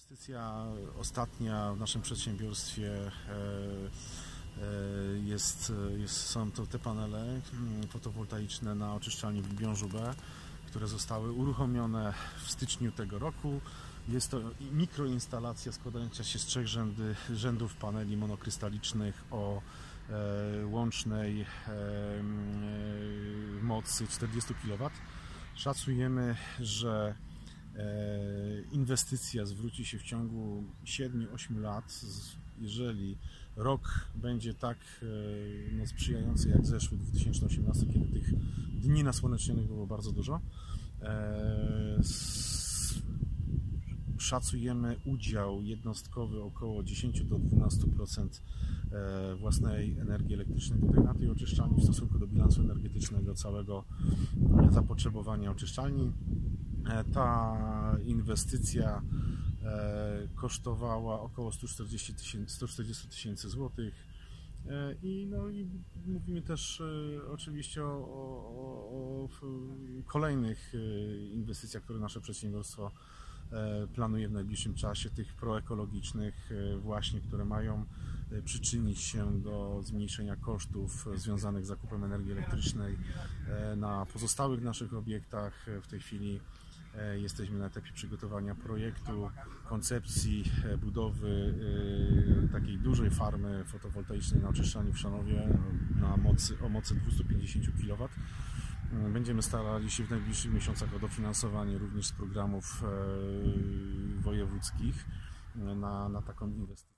Inwestycja ostatnia w naszym przedsiębiorstwie e, e, jest, jest, są to te panele mm, fotowoltaiczne na oczyszczalni w Libiążu B, które zostały uruchomione w styczniu tego roku. Jest to mikroinstalacja składająca się z trzech rzędy, rzędów paneli monokrystalicznych o e, łącznej mocy 40 kW. Szacujemy, że E, inwestycja zwróci się w ciągu 7-8 lat. Jeżeli rok będzie tak e, no, sprzyjający jak zeszły 2018, kiedy tych dni nasłonecznionych było bardzo dużo, e, szacujemy udział jednostkowy około 10 do 12% własnej energii elektrycznej tutaj na tej oczyszczalni w stosunku do bilansu energetycznego całego zapotrzebowania oczyszczalni. E, ta inwestycja e, kosztowała około 140 tysięcy 140 tysięcy złotych. E, I, no, I mówimy też oczywiście o, o, o kolejnych inwestycjach, które nasze przedsiębiorstwo planuje w najbliższym czasie, tych proekologicznych właśnie, które mają przyczynić się do zmniejszenia kosztów związanych z zakupem energii elektrycznej na pozostałych naszych obiektach. W tej chwili jesteśmy na etapie przygotowania projektu, koncepcji e, budowy e, takiej dużej farmy fotowoltaicznej na oczyszczaniu w Szanowie na mocy, o mocy 250 kW. Będziemy starali się w najbliższych miesiącach o dofinansowanie również z programów wojewódzkich na, na taką inwestycję.